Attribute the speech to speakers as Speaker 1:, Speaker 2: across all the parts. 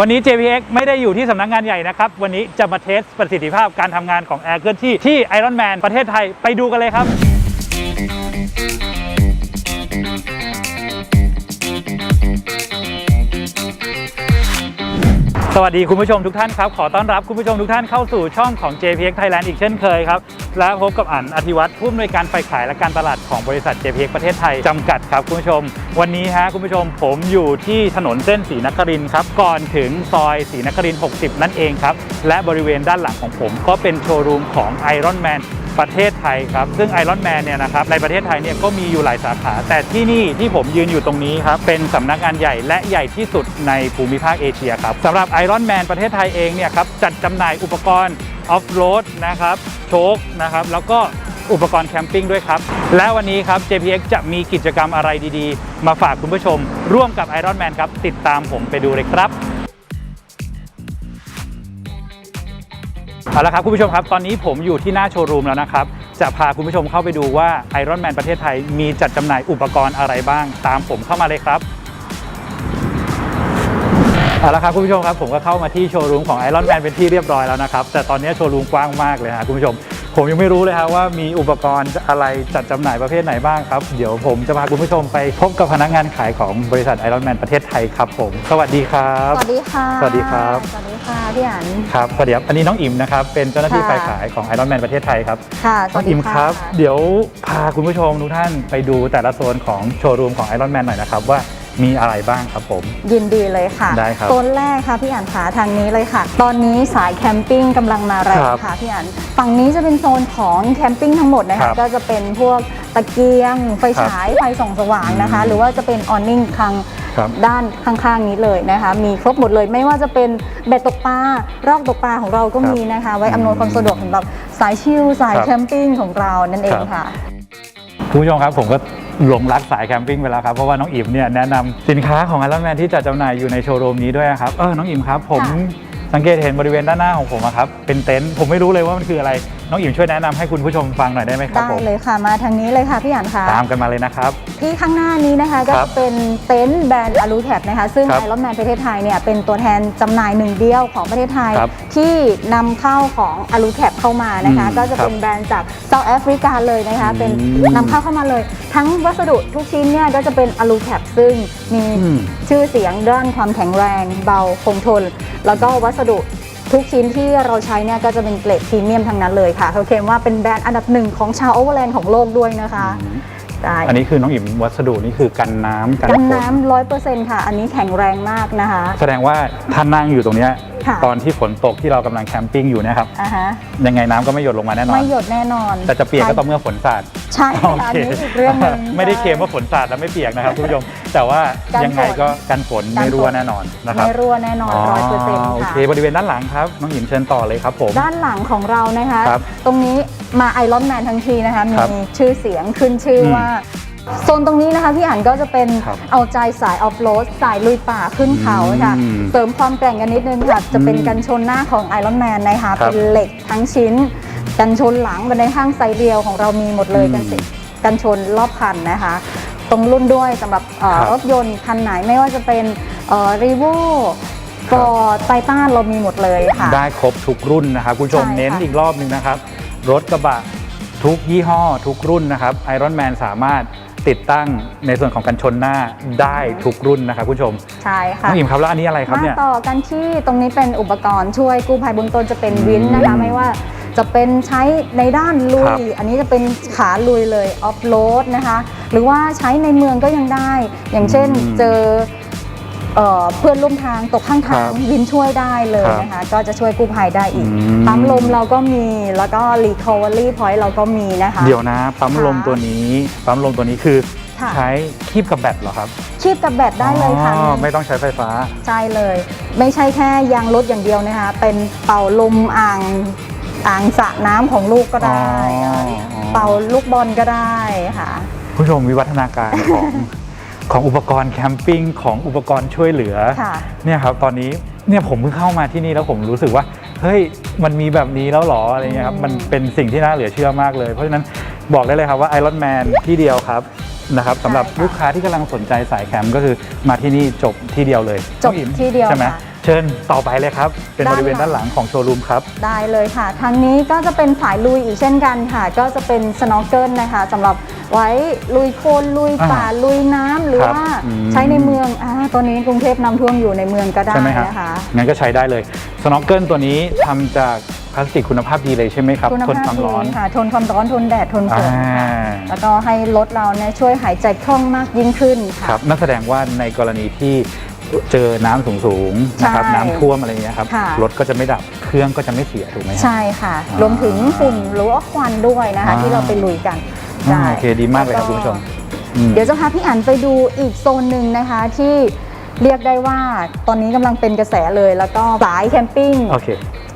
Speaker 1: วันนี้ JPX ไม่ได้อยู่ที่สำนักงานใหญ่นะครับ วันนี้จะมาเทสประสิทธิภาพการทำงานของแอร์เคลื่อนที่ที่ Iron Man ประเทศไทยไปดูกันเลยครับ สวัสดีคุณผู้ชมทุกท่านครับ ขอต้อนรับคุณผู้ชมทุกท่านเข้าสู่ช่องของ JPX Thailand อีกเช่นเคยครับ และพบกับอันอธิวัตรผู้อำนวยการฝ่ายขายและการตลาดของบริษัท JPX ประเทศไทย จำกัดครับคุณผู้ชม วันนี้ฮะคุณผู้ชมผมอยู่ที่ถนนเส้นศรีนครินทร์ครับก่อนถึงซอยศรีนครินทร์60 นั่นเองครับ และบริเวณด้านหลังของผมก็เป็นโชว์รูมของ Iron Man ประเทศไทยครับ ซึ่ง Iron Man เนี่ยนะครับในประเทศไทยเนี่ยก็มีอยู่หลายสาขา แต่ที่นี่ที่ผมยืนอยู่ตรงนี้ครับ เป็นสำนักงานใหญ่และใหญ่ที่สุดในภูมิภาคเอเชียครับสำหรับ Iron Man ประเทศไทยเองเนี่ยครับจัดจำหน่ายอุปกรณ์ออฟโรดนะครับโชคนะครับแล้วก็อุปกรณ์แคมปิ้งด้วยครับ และวันนี้ครับ JPX จะมีกิจกรรมอะไรดีๆ มาฝากคุณผู้ชม ร่วมกับ Iron Man ครับ ติดตามผมไปดูเลยครับ เอาละครับคุณผู้ชมครับ ตอนนี้ผมอยู่ที่หน้าโชว์รูมแล้วนะครับ จะพาคุณผู้ชมเข้าไปดูว่า Iron Man ประเทศไทยมีจัดจำหน่ายอุปกรณ์อะไรบ้าง ตามผมเข้ามาเลยครับเอาละครับคุณผู้ชมครับผมก็เข้ามาที่โชว์รูมของ Iron Man เป็นที่เรียบร้อยแล้วนะครับ แต่ตอนนี้โชว์รูมกว้างมากเลยฮะคุณผู้ชม ผมยังไม่รู้เลยครับว่ามีอุปกรณ์อะไรจัดจำหน่ายประเภทไหนบ้างครับ เดี๋ยวผมจะพาคุณผู้ชมไปพบกับพนักงานขายของบริษัท Iron Man ประเทศไทยครับผม สวัสดีครับ
Speaker 2: สวัสดีค่ะ
Speaker 1: สวัสดีครับ
Speaker 2: สวัสดีค่ะพี่อัน
Speaker 1: ครับสวัสดีครับ อันนี้น้องอิมนะครับ เป็นเจ้าหน้าที่
Speaker 2: ค่ะ
Speaker 1: ฝ่ายขายของ Iron Man ประเทศไทยครับ
Speaker 2: ค่ะส
Speaker 1: น้อ
Speaker 2: วั
Speaker 1: ง
Speaker 2: สดี
Speaker 1: อิมครับะเดี๋ยวพาคุณผู้ชมทุกท่านไปดูแต่ละโซนของโชว์รูมของ Iron Man หน่อยนะครับว่า มีอะไรบ้างครับผม
Speaker 2: ยินดีเลยค่ะ
Speaker 1: ได้ครับ
Speaker 2: โซนแรกค่ะพี่อันขาทางนี้เลยค่ะ ตอนนี้สายแคมปิ้งกำลังมาแรง
Speaker 1: ครับ
Speaker 2: ค่ะพี่อันฝั่งนี้จะเป็นโซนของแคมปิ้งทั้งหมดนะ
Speaker 1: ครั
Speaker 2: คะ
Speaker 1: บ
Speaker 2: ก็จะเป็นพวกตะเกียง ไฟฉายไฟส่องสว่างนะคะ
Speaker 1: อืม
Speaker 2: หรือว่าจะเป็นออนนิ่งทาง
Speaker 1: ครับ
Speaker 2: ด้านข้างๆนี้เลยนะคะ มีครบหมดเลยไม่ว่าจะเป็นเบ็ดตกปลารอกตกปลาของเราก็
Speaker 1: ครับ
Speaker 2: มีนะคะ ไว้อำนวยความสะดวกสำหรับสายชิลสาย
Speaker 1: ครับ
Speaker 2: แคมปิ้งของเรานั่นเอง
Speaker 1: ครับ
Speaker 2: ค่ะ
Speaker 1: คุณผู้ชมครับผมก็หลงรักสายแคมปิ้งไปแล้วครับเพราะว่าน้องอิมเนี่ยแนะนำสินค้าของ Iron Man ที่จัดจำหน่ายอยู่ในโชว์รูมนี้ด้วยครับเออน้องอิมครับ ผม
Speaker 2: ค่ะ
Speaker 1: สังเกตเห็นบริเวณด้านหน้าของผมอะครับเป็นเต็นท์ผมไม่รู้เลยว่ามันคืออะไรน้องอิมช่วยแนะนำให้คุณผู้ชมฟังหน่อยได้ไหมครับ
Speaker 2: ได้
Speaker 1: ผม
Speaker 2: เลยค่ะมาทางนี้เลยค่ะพี่อันค่ะ
Speaker 1: ตามกันมาเลยนะครับ
Speaker 2: ที่ข้างหน้านี้นะคะก็
Speaker 1: ครั
Speaker 2: จะ
Speaker 1: บ
Speaker 2: เป็นเต็นท์แบรนด์อลูแคปนะคะ ซึ่ง
Speaker 1: ครับ
Speaker 2: ไอรอนแมนประเทศไทยเนี่ยเป็นตัวแทนจำหน่ายหนึ่งเดียวของประเทศไทย
Speaker 1: ครับ
Speaker 2: ที่นำเข้าของอลูแคปเข้ามานะคะ
Speaker 1: อืม
Speaker 2: ก็จะเป็น
Speaker 1: ครับ
Speaker 2: แบรนด์จากเซาท์แอฟริกาเลยนะคะ เป็น
Speaker 1: อืม
Speaker 2: นำเข้าเข้ามาเลย ทั้งวัสดุทุกชิ้นเนี่ยก็จะเป็นอลูแคปซึ่งมี
Speaker 1: อืม
Speaker 2: ชื่อเสียงด้านความแข็งแรง เบาคงทน แล้วก็วัสดุ ทุกชิ้นที่เราใช้เนี่ยก็จะเป็นเกรดพรีเมียมทั้งนั้นเลยค่ะเขาเคลมว่าเป็นแบรนด์อันดับหนึ่งของชาวโอเวอร์แลนด์ของโลกด้วยนะคะใช่
Speaker 1: อันนี้คือน้องอิมวัสดุนี่คือกันน้ำกัน
Speaker 2: กัน
Speaker 1: ฝน
Speaker 2: น้ำร้อยเปอร์เซ็นต์ค่ะ อันนี้แข็งแรงมากนะคะ
Speaker 1: แสดงว่าท่านนั่งอยู่ตรงเนี้ย
Speaker 2: ค่ะ
Speaker 1: ตอนที่ฝนตกที่เรากำลังแคมปิ้งอยู่เนะครับ
Speaker 2: อ่าฮะ
Speaker 1: ยังไงน้ำก็ไม่หยดลงมาแน่นอน
Speaker 2: ไม่หยดแน่นอน
Speaker 1: แต่จะเปียกก็ต่อเมื่อฝนสาด
Speaker 2: ใช่ค่ะอันนี้อีกเรื่องหนึง
Speaker 1: ไม่ได้เคลม
Speaker 2: ใช่
Speaker 1: ว่าฝนสาดแล้วไม่เปียกนะครับคุณผู้ชม แต่ว่า
Speaker 2: กัน
Speaker 1: ยังไงก็กันฝน
Speaker 2: กันฝน
Speaker 1: ไม่รั่วแน่นอนนะครับ
Speaker 2: ไม่รั่วแน่นอนร้อยเปอร์เซ็นต์
Speaker 1: โอ
Speaker 2: ค่ะ
Speaker 1: เคบริเวณด้านหลังครับน้องหญิงเชิญต่อเลยครับผม
Speaker 2: ด้านหลังของเรานะคะ
Speaker 1: ครับ
Speaker 2: ตรงนี้มาไอรอนแมนทั้งทีนะคะ มี
Speaker 1: ครับ
Speaker 2: ชื่อเสียงขึ้นชื่ออ
Speaker 1: ม
Speaker 2: ว่า โซนตรงนี้นะคะพี่อันก็จะเป็น
Speaker 1: ครับ
Speaker 2: เอาใจสายออฟโรดสายลุยป่าขึ้นเขาค่ะ
Speaker 1: อืม
Speaker 2: เสริมความแกร่งกันนิดนึงค่ะ จะเป็น
Speaker 1: อืม
Speaker 2: กันชนหน้าของไอรอนแมนนะคะ
Speaker 1: ครับ
Speaker 2: เป็นเหล็กทั้งชิ้น กันชนหลังบันไดข้างไซส์เดียวของเรามีหมดเลย
Speaker 1: อืม
Speaker 2: กันสิกันชนรอบคันนะคะ ตรงรุ่นด้วยสำหรับเอ่อ
Speaker 1: ครับ
Speaker 2: รถยนต์คันไหนไม่ว่าจะเป็นรีโวฟอร์ไททันเรามีหมดเลยค่ะ
Speaker 1: ได้ครบทุกรุ่นนะครับคุณผู้ชม
Speaker 2: ใช่ค่ะ
Speaker 1: เน้นอีกรอบหนึ่งนะครับ รถกระบะทุกยี่ห้อทุกรุ่นนะครับไอรอนแมนสามารถ ติดตั้งในส่วนของกันชนหน้าได้ทุกรุ่นนะครับคุณผู้ชม
Speaker 2: ใช่
Speaker 1: น้
Speaker 2: ค่ะ
Speaker 1: องหญิงครับแล้วอันนี้อะไรครับ
Speaker 2: มา
Speaker 1: เนี่ย
Speaker 2: ต่อกันที่ตรงนี้เป็นอุปกรณ์ช่วยกู้ภัยเบื้องต้นจะเป็นวินนะคะ
Speaker 1: อืม
Speaker 2: ไม่ว่าจะเป็นใช้ในด้านลุ
Speaker 1: ครั
Speaker 2: ย
Speaker 1: บ
Speaker 2: อันนี้จะเป็นขาลุยเลยออฟโรดนะคะ หรือว่าใช้ในเมืองก็ยังได้ อย่างเช่น
Speaker 1: อืม
Speaker 2: เจอ เอ่อเพื่อนร่วมทางตกข้างทาง
Speaker 1: ครับ
Speaker 2: วินช่วยได้เลย
Speaker 1: ครับ
Speaker 2: นะคะ ก็จะช่วยกู้ภัยได้อีก
Speaker 1: อืม
Speaker 2: ปั๊มลมเราก็มีแล้วก็ recovery point เราก็มีนะคะ
Speaker 1: เดี๋ยวนะ ปั๊ม
Speaker 2: ค่ะ
Speaker 1: ลมตัวนี้ ปั๊มลมตัวนี้คือ
Speaker 2: ค่ะ
Speaker 1: ใช้คีบกับแบตเหรอครับ
Speaker 2: คีบกับแบตได้เลยค่ะ
Speaker 1: อ๋อไม่ต้องใช้ไฟฟ้า
Speaker 2: ใช่เลย ไม่ใช่แค่ยางรถอย่างเดียวนะคะ เป็นเป่าลมอ่างอ่างสระน้ำของลูกก็ได้
Speaker 1: อ๋อ
Speaker 2: เป่าลูกบอลก็ได้ค่ะ
Speaker 1: ผู้ชมวิวัฒนาการของ ของอุปกรณ์แคมปิ้งของอุปกรณ์ช่วยเหลือ
Speaker 2: ค่ะ
Speaker 1: เนี่ยครับตอนนี้เนี่ยผมเพิ่งเข้ามาที่นี่แล้วผมรู้สึกว่าเฮ้ยมันมีแบบนี้แล้วเหรออะไรเงี้ยครับ
Speaker 2: อืม
Speaker 1: มันเป็นสิ่งที่น่าเหลือเชื่อมากเลย เพราะฉะนั้นบอกได้เลยครับว่าไอรอนแมนที่เดียวครับนะครับสำหรับลูกค้าที่กำลังสนใจสายแคมป์ก็คือมาที่นี่จบที่เดียวเลย
Speaker 2: จบ
Speaker 1: น้องอิ๋ม
Speaker 2: ที่เดียว
Speaker 1: ใช่ไหม
Speaker 2: ค่ะ
Speaker 1: เชิญต่อไปเลยครับ เป็นบ
Speaker 2: ด้าน
Speaker 1: ริเวณ
Speaker 2: หลัง
Speaker 1: ด้านหลังของโชว์รูมครับ
Speaker 2: ได้เลยค่ะ ทางนี้ก็จะเป็นสายลุยอีกเช่นกันค่ะ ก็จะเป็นสโนว์เกิลนะคะสำหรับไว้ลุยโคลนลุยป่า
Speaker 1: อ่า
Speaker 2: ลุยน้ำหรือ
Speaker 1: ครับ
Speaker 2: ว่า
Speaker 1: อืม
Speaker 2: ใช้ในเมืองอ่าตอนนี้กรุงเทพน้ำท่วมอยู่ในเมืองก็ได้
Speaker 1: ใช่ไหมครับ
Speaker 2: นะคะ
Speaker 1: งั้นก็ใช้ได้เลยสโนว์เกิลตัวนี้ทำจากพลาสติกคุณภาพดีเลยใช่ไหมครับ
Speaker 2: คุณ
Speaker 1: ทน
Speaker 2: ภาพ
Speaker 1: ความ
Speaker 2: ดี
Speaker 1: ร้อน
Speaker 2: ค่ะทนความร้อนทนแดดทนฝ
Speaker 1: อ่าน
Speaker 2: ค่ะแล้วก็ให้รถเราเนี่ยช่วยหายใจคล่องมากยิ่งขึ้นค่ะ
Speaker 1: ครับนั่นแสดงว่าในกรณีที่ เจอน้ำสูงๆนะครับ
Speaker 2: ใช่
Speaker 1: น้ำท่วมอะไรอย่างเงี้ยครับ
Speaker 2: ค่ะ
Speaker 1: รถก็จะไม่ดับเครื่องก็จะไม่เสียถูกไหมครับ
Speaker 2: ใช่ค่ะ
Speaker 1: อ่าร
Speaker 2: วมถึงฝุ่นหรือว่าควันด้วยนะคะ
Speaker 1: อ่า
Speaker 2: ที่เราไปลุยกัน
Speaker 1: อ่า
Speaker 2: ได้
Speaker 1: โอเคดีมากเลยครับคุณผู้ชมอืม
Speaker 2: เดี๋ยวจะพาพี่อันไปดูอีกโซนหนึ่งนะคะที่เรียกได้ว่าตอนนี้กำลังเป็นกระแสเลย แล้วก็สายแคมปิ้ง
Speaker 1: โอเค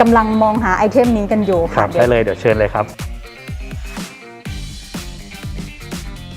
Speaker 2: กำลังมองหาไอเทมนี้กันอยู่
Speaker 1: ครั
Speaker 2: ค่ะ
Speaker 1: บ
Speaker 2: เดี๋
Speaker 1: ได้
Speaker 2: ยว
Speaker 1: เลยเดี๋ยวเชิญเลยครับ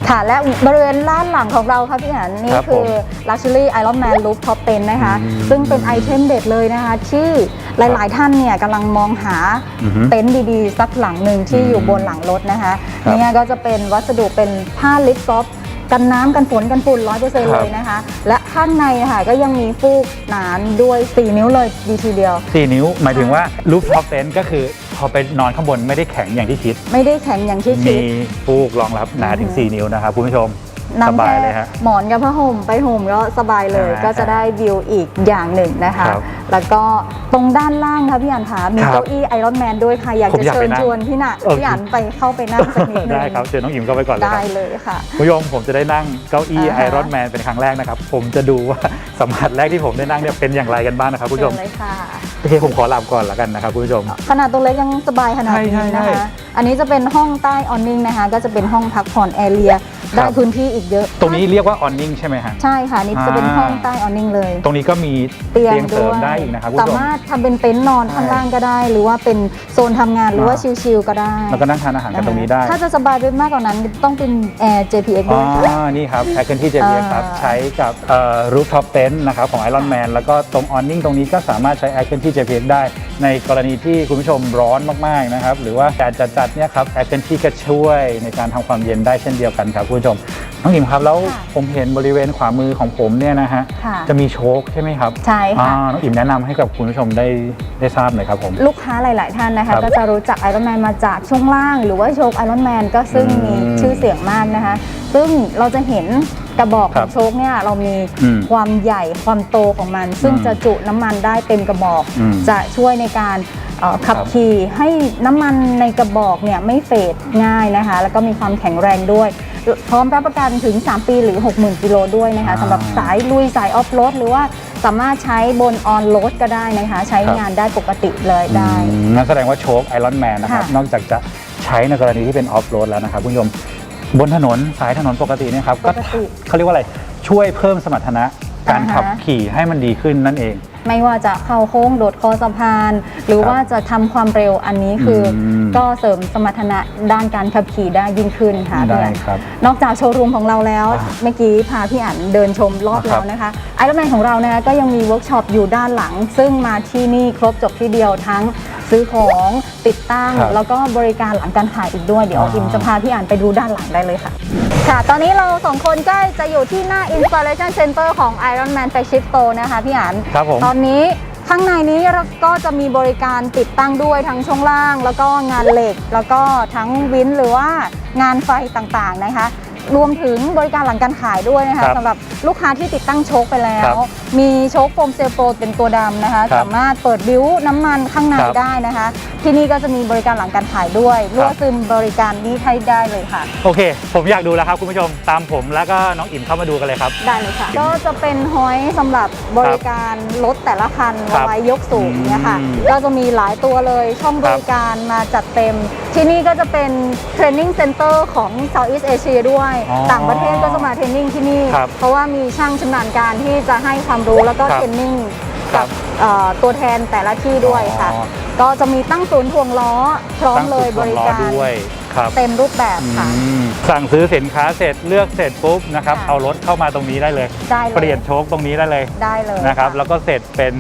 Speaker 2: ค่ะและบริเวณด้านหลังของเราค่ะพี่อันนี่
Speaker 1: ครับ
Speaker 2: คื
Speaker 1: ผ
Speaker 2: อ
Speaker 1: ม
Speaker 2: Luxury Iron Man Roof Top 10 นะคะ
Speaker 1: อืม
Speaker 2: ซึ่งเป็นไอเทมเด็ดเลยนะคะ ที่หลาย ๆ ท่านเนี่ยกำลังมองหา
Speaker 1: อือฮึ
Speaker 2: เต็นท์ดี ๆ สักหลังหนึ่งที่
Speaker 1: อืม
Speaker 2: อยู่บนหลังรถนะคะ
Speaker 1: ครับ
Speaker 2: เนี่ยก็จะเป็นวัสดุเป็นผ้าลิปซอฟกันน้ำกันฝนกันฝุ่นร้อยเปอร์เซ็นต์
Speaker 1: ครั
Speaker 2: เล
Speaker 1: บ
Speaker 2: ยนะคะ และข้างในค่ะก็ยังมีฟูกหนานด้วย 4 นิ้วเลยดีทีเดียว
Speaker 1: สี่นิ้ว หมายถึงว่ารูปท็อปเต็นท์ก็คือพ อไปนอนข้างบนไม่ได้แข็งอย่างที่คิด
Speaker 2: ไม่ได้แข็งอย่างที่คิ
Speaker 1: มี
Speaker 2: ด
Speaker 1: ฟูกรองรับหนาถึง4นิ้วนะครับคุณผู้ชมส
Speaker 2: นำ
Speaker 1: บาย
Speaker 2: แค่
Speaker 1: เลยฮะ
Speaker 2: หมอนกับผ้าห่มไปห่มก็สบายเลย
Speaker 1: อ่า
Speaker 2: ก็จะได้วิวอีกอย่างหนึ่งนะคะ
Speaker 1: ครับ
Speaker 2: แล้วก็ตรงด้านล่างค่ะพี่อันคะมี
Speaker 1: ครับ
Speaker 2: เก้าอี้ไอรอนแมนด้วยค่ะ อยาก
Speaker 1: ผม
Speaker 2: จะ
Speaker 1: อยาก
Speaker 2: เชิ
Speaker 1: ไป
Speaker 2: ญ
Speaker 1: นั่ง
Speaker 2: ชวนพี่หนะ
Speaker 1: โอเค
Speaker 2: พี่อันไปเข้าไปนั่งสักนิดนึง
Speaker 1: ได้ครับเชิญน้องอิมเข้าไปก่อนเลยค
Speaker 2: ได้
Speaker 1: รับ
Speaker 2: เลยค่ะ
Speaker 1: คุณผู้ชมผมจะได้นั่งเก้าอี้
Speaker 2: อ่า
Speaker 1: ไอ
Speaker 2: ฮะ
Speaker 1: รอนแมนเป็นครั้งแรกนะครับ ผมจะดูว่าสัมผัสแรกที่ผมได้นั่งเนี่ยเป็นอย่างไรกันบ้างนะครับคุณผู้ช
Speaker 2: เชิ
Speaker 1: ม
Speaker 2: ญเลยค่ะ
Speaker 1: โอเคผมขอหลับก่อนแล้วกันนะครับคุณผู้ชม
Speaker 2: ขนาดตัวเล็กยังสบายขนาด
Speaker 1: ใช่
Speaker 2: นี้
Speaker 1: ใช่
Speaker 2: นะ
Speaker 1: ใช่
Speaker 2: คะ อันนี้จะเป็นห้องใต้ออนนิ่งนะคะ ก็จะเป็นห้องพักผ่อนแอเรีย ได้
Speaker 1: ครับ
Speaker 2: พื้นที่อีกเยอะ
Speaker 1: ตรงนี้เรียกว่าออนนิ่งใช่ไหมฮะ
Speaker 2: ใช่ค่ะนี่จะเป็น
Speaker 1: อ่า
Speaker 2: ห้องใต้ออนนิ่งเลย
Speaker 1: ตรงนี้ก็มี
Speaker 2: เตียง
Speaker 1: เส
Speaker 2: ด้
Speaker 1: ริ
Speaker 2: ว
Speaker 1: ม
Speaker 2: ย
Speaker 1: ได้อีกนะครับคุณ
Speaker 2: สา
Speaker 1: ผู้ชม
Speaker 2: มารถทำเป็นเต็นท์นอน
Speaker 1: ใช่
Speaker 2: ข้างล่างก็ได้ หรือว่าเป็นโซนทำงานหรือว่า
Speaker 1: อ่า
Speaker 2: ชิลๆก็ได้
Speaker 1: แล้วก็นั่งทานอาหารกันตรงนี้ได้
Speaker 2: ถ้าจะสบายไปมากกว่านั้นต้องเป็นแอร์ JPX
Speaker 1: อ๋
Speaker 2: ด้
Speaker 1: อ
Speaker 2: วยค่ะ
Speaker 1: นี่ครับแอคเคนที่เจ
Speaker 2: อ่า
Speaker 1: ครับใช้กับรูฟท็อปเต็นท์นะครับของ Iron Man แล้วก็ตรงออนนิ่งตรงนี้ก็สามารถใช้แอคเคนที่ JPX ได้ ในกรณีที่คุณผู้ชมร้อนมากๆนะครับหรือว่าการจัดจัดๆเนี่ยครับแอคเคนที่ก็ช่วยในการทำความเย็นได้เช่นเดียวกันครับคุณผู้ชมน้องอิมครับแล้ว
Speaker 2: ค่ะ
Speaker 1: ผมเห็นบริเวณขวามือของผมเนี่ยนะฮะ
Speaker 2: ค่ะ
Speaker 1: จะมีโชคใช่ไหมครับ
Speaker 2: ใช่ค่ะ
Speaker 1: อ่าน้องอิมแนะนำให้กับคุณผู้ชมได้ได้ทราบหน่อยครับผม
Speaker 2: ลูกค้าหลาย ๆ ท่านนะ
Speaker 1: ครั
Speaker 2: คะ
Speaker 1: บ
Speaker 2: ก็จะรู้จักไอรอนแมนมาจากช่วงล่าง หรือว่าโชคไอรอนแมนก็ซึ่ง
Speaker 1: อืม
Speaker 2: มีชื่อเสียงมากนะคะ ซึ่งเราจะเห็นกระบอก
Speaker 1: ค
Speaker 2: ข
Speaker 1: รั
Speaker 2: อบงโชคเนี่ยเรามี
Speaker 1: อืม
Speaker 2: ความใหญ่ความโตของมัน ซึ่ง
Speaker 1: อืม
Speaker 2: จะจุน้ำมันได้เต็มกระบอก
Speaker 1: อืม
Speaker 2: จะช่วยในการเอ่อขับ
Speaker 1: ครับ
Speaker 2: ขี่ให้น้ำมันในกระบอกเนี่ยไม่เฟดง่ายนะคะ แล้วก็มีความแข็งแรงด้วย พร้อมรับประกันถึง 3 ปีหรือ 60,000กิโลด้วยนะคะ
Speaker 1: อ่า
Speaker 2: สำหรับสายลุยสายออฟโรดหรือว่าสามารถใช้บนออนโรดก็ได้นะคะ ใช้
Speaker 1: ครับ
Speaker 2: งานได้ปกติเลยได้
Speaker 1: อืมนั่นแสดงว่าโชคไอรอนแมนนะครับ
Speaker 2: ค่ะ
Speaker 1: นอกจากจะใช้ในกรณีที่เป็นออฟโรดแล้วนะครับคุณผู้ชมบนถนนสายถนนปกติเนี่ยครับ
Speaker 2: ป
Speaker 1: ก็
Speaker 2: กติ
Speaker 1: เขาเรียกว่าอะไรช่วยเพิ่มสมรรถนะการ
Speaker 2: อ่าฮะ
Speaker 1: ขับขี่ให้มันดีขึ้นนั่นเอง
Speaker 2: ไม่ว่าจะเข้าโค้งโดดคอสะพาน หรือ
Speaker 1: ครับ
Speaker 2: ว่าจะทำความเร็วอันนี้คืออ
Speaker 1: ม
Speaker 2: ก็เสริมสมรรถนะด้านการขับขี่ได้ยิ่งขึ้นค่ะ
Speaker 1: ได้
Speaker 2: พี่อัน
Speaker 1: ครับ
Speaker 2: นอกจากโชว์รูมของเราแล้ว
Speaker 1: อ่า
Speaker 2: เมื่อกี้พาพี่อันเดินชมรอบ
Speaker 1: อ่าครับ
Speaker 2: แล้วนะคะไอรอนแมนของเรานะคะก็ยังมีเวิร์กช็อปอยู่ด้านหลัง ซึ่งมาที่นี่ครบจบที่เดียวทั้งซื้อของติดตั้ง
Speaker 1: ครับ
Speaker 2: แล้วก็บริการหลังการขายอีกด้วย เดี๋ยว
Speaker 1: อ่า
Speaker 2: อิมจะพาพี่อันไปดูด้านหลังได้เลยค่ะ ค่ะ ตอนนี้เราสองคนก็จะอยู่ที่หน้า Installation Center ของ Iron Man f a c s h i p t o นะคะพี่อัน
Speaker 1: ครับผม
Speaker 2: ตอนนี้ข้างในนี้เราก็จะมีบริการติดตั้งด้วยทั้งช่วงล่าง แล้วก็งานเหล็ก แล้วก็ทั้งวินหรือว่างานไฟต่างๆนะคะ รวมถึงบริการหลังการขายด้วยนะ
Speaker 1: ครั
Speaker 2: คะ
Speaker 1: บ
Speaker 2: สำหรับลูกค้าที่ติดตั้งโชคไปแล้
Speaker 1: ครั
Speaker 2: ว
Speaker 1: บ
Speaker 2: มีโชคโฟมเซลโปรเป็นตัวดำนะคะ
Speaker 1: ครับ
Speaker 2: สามารถเปิดบิ้วน้ำมันข้างใน
Speaker 1: ครับ
Speaker 2: ได้นะคะ ที่นี่ก็จะมีบริการหลังการขายด้วยรั่วซึมบริการนี้ให้ได้เลยค่ะ
Speaker 1: โอเค ผมอยากดูแล้วครับคุณผู้ชมตามผมแล้วก็น้องอิมเข้ามาดูกันเลยครับ
Speaker 2: ได้เลยค่ะ ก็จะเป็นฮอยสำหรับบริการรถแต่ละคัน
Speaker 1: ครับ
Speaker 2: เอาไว้ยกสูงเนี่ยค่ะ
Speaker 1: อืม
Speaker 2: ก็จะมีหลายตัวเลยช่องบริการมาจัดเต็ม ที่นี่ก็จะเป็นเทรนนิ่งเซ็นเตอร์ของ Southeast Asia ด้วย
Speaker 1: อ๋อ
Speaker 2: ต่างประเทศก็จะมาเทรนนิ่งที่นี่
Speaker 1: ครับ
Speaker 2: เพราะว่ามีช่างชำนาญการที่จะให้ความรู้แล้วก็
Speaker 1: ครับ
Speaker 2: เทรนนิ่ง
Speaker 1: ครั
Speaker 2: กับเอ่อตัวแทนแต่ละที่ด้วยค่ะ
Speaker 1: อ๋อ
Speaker 2: ก็จะมีตั้งศูนย์ถ่วงล้อ พร้อม
Speaker 1: ตั้ง
Speaker 2: เลย
Speaker 1: จุด
Speaker 2: บ
Speaker 1: วง
Speaker 2: ริ
Speaker 1: ล้อ
Speaker 2: การ
Speaker 1: ด้วยครับ
Speaker 2: เต็มรูปแบบค่ะ
Speaker 1: อืมสั่งซื้อสินค้าเสร็จเลือกเสร็จปุ๊บนะครับ
Speaker 2: ค่ะ
Speaker 1: เอารถเข้ามาตรงนี้ได้เลย
Speaker 2: ได้เลย
Speaker 1: เปลี่ยนโชคตรงนี้ได้เลย
Speaker 2: ได้เลย
Speaker 1: นะครับ
Speaker 2: ค่ะ
Speaker 1: แล้วก็เสร็จเป็น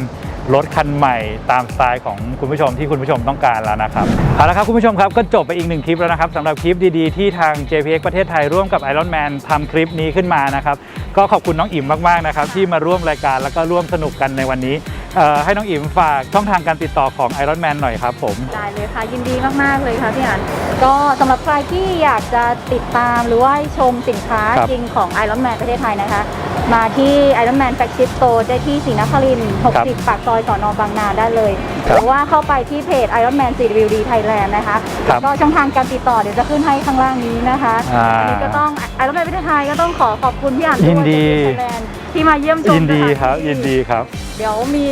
Speaker 1: รถคันใหม่ตามสไตล์ของคุณผู้ชมที่คุณผู้ชมต้องการแล้วนะครับเอาละครับคุณผู้ชมครับก็จบไปอีกหนึ่งคลิปแล้วนะครับสำหรับคลิปดีๆที่ทาง JPX ประเทศไทยร่วมกับ Iron Man ทำคลิปนี้ขึ้นมานะครับก็ขอบคุณน้องอิ่มมากๆนะครับที่มาร่วมรายการแล้วก็ร่วมสนุกกันในวันนี้เอ่อให้น้องอิมฝากช่องทางการติดต่อของ Iron Man หน่อยครับผม
Speaker 2: ได้เลยค่ะยินดีมากๆเลยค่ะพี่อันก็สำหรับใครที่อยากจะติดตามหรือว่าชมสินค้า
Speaker 1: ครับ
Speaker 2: จริงของ Iron Man ประเทศไทยนะคะ มาที่ Iron Man Flagship Store ได้ที่ศรีนครินทร์
Speaker 1: ครับ
Speaker 2: 60 ปากซอยสอนอบางนาได้เลย
Speaker 1: ครับ
Speaker 2: หรือว่าเข้าไปที่เพจ Iron Man CWD Thailand นะคะ
Speaker 1: ครับ
Speaker 2: ก็ช่องทางการติดต่อเดี๋ยวจะขึ้นให้ข้างล่างนี้นะคะ
Speaker 1: อ่า
Speaker 2: อันนี้ก็ต้อง Iron Man ประเทศไทยก็ต้องขอขอบคุณพี่อันด้วย
Speaker 1: ยินดี
Speaker 2: จาก Thailand ที่มาเยี่ยมชม
Speaker 1: ยินดี
Speaker 2: สถา
Speaker 1: ครับ
Speaker 2: ที่
Speaker 1: ยินดีครับ
Speaker 2: เดี๋ยวมี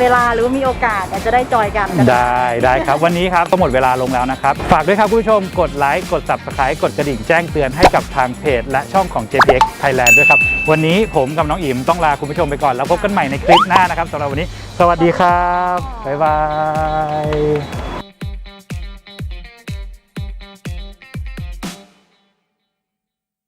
Speaker 2: เวลาหรือว่ามีโอกาสเดี๋ยวจะได้จอยกันกัน
Speaker 1: ได้ได้ครับ วันนี้ครับก็หมดเวลาลงแล้วนะครับ ฝากด้วยครับคุณผู้ชมกดไลค์กด subscribe กดกระดิ่งแจ้งเตือนให้กับทางเพจ และช่องของ JPX Thailand ด้วยครับ วันนี้ผมกับน้องอิมต้องลาคุณผู้ชมไปก่อน แล้วพบกันใหม่ในคลิปหน้านะครับสำหรับวันนี้ สวัสดีครับ บ๊ายบาย